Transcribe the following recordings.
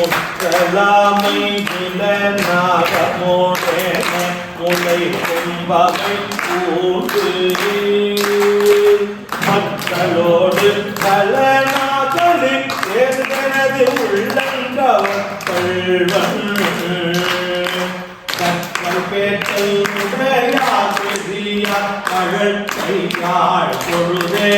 முற்றலாமை நாகமோடேன முனை கும்பவை கூடு மக்களோடு கலநாதலி தேர்ந்தனது உள்ளங்கவர் கள்வன் பொழுதே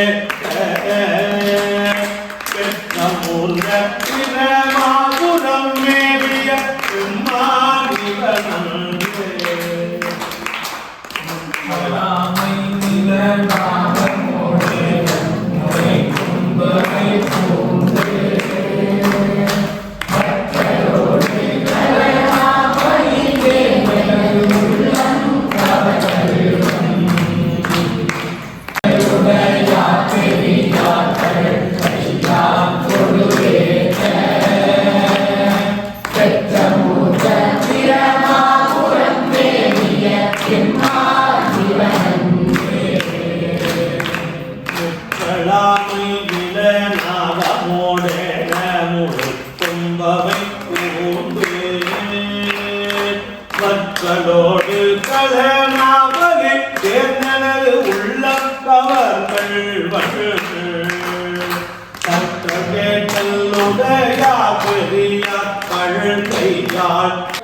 முக்களாமை இள நாகமோடேன முழு கும்பவை கூண்டு மக்களோடு கலனாவலி தேர்ந்தனது உள்ள கவர்கள் சற்ற கேட்டல்லுடையா பெரிய கழுத்தையாள் ஆற்றேன்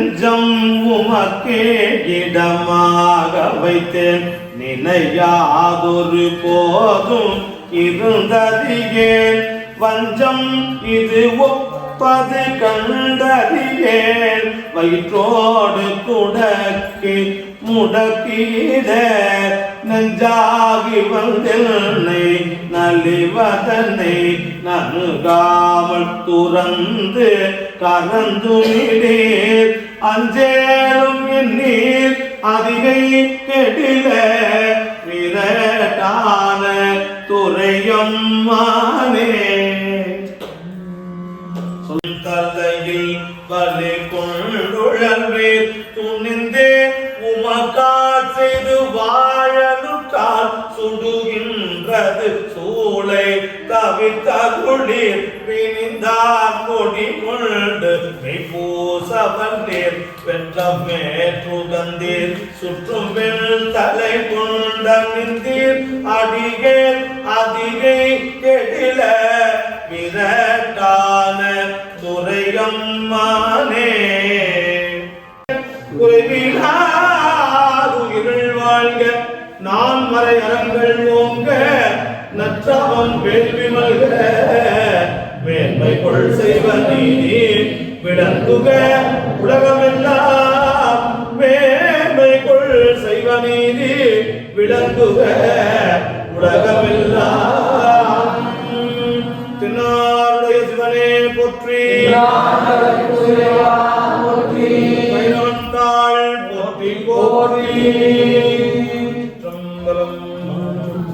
நெஞ்சம் உமக்கே இடமாக வைத்தேன் நினையாதொரு போதும் இருந்ததியேன் வஞ்சம் இது ஒப்பது கண்டறியேன் வயிற்றோடு குடக்கு முடக்கிட. நெஞ்சாகி வந்தனை நலிவதனை நனுகாமல் துறந்து கலந்துவிடேன் அஞ்சேலும் எண்ணீர் அதிகை கெடில விரட்டான துறையம் மானே. தலையில் வலி கொண்டுழல்வீர். துணிந்தே உமக்கா செய்து வாழலுட்டால் சுடுகின்றது சூளை தவித்த குளிர் பிணிந்தார் கொடி கொண்டு மெய்பூசவந்தீர் பெற்ற மேற்றுகந்தீர் சுற்றும் தலை கொண்ட நின்றீர் அதிகை கெடில விரட்டான துறையம்மானே குறைவிலாதுயிர்கள் வாழ்க. நான் மறை அறங்கள் ஓங்க. நற்றவன் வேள்வி மல்க. மேன்மை கொள் செய்வ நீதி விளங்குக உலகமெல்லாம் மேன்மை கொள் செய்வ நீதி விளங்குக உலகமெல்லாம்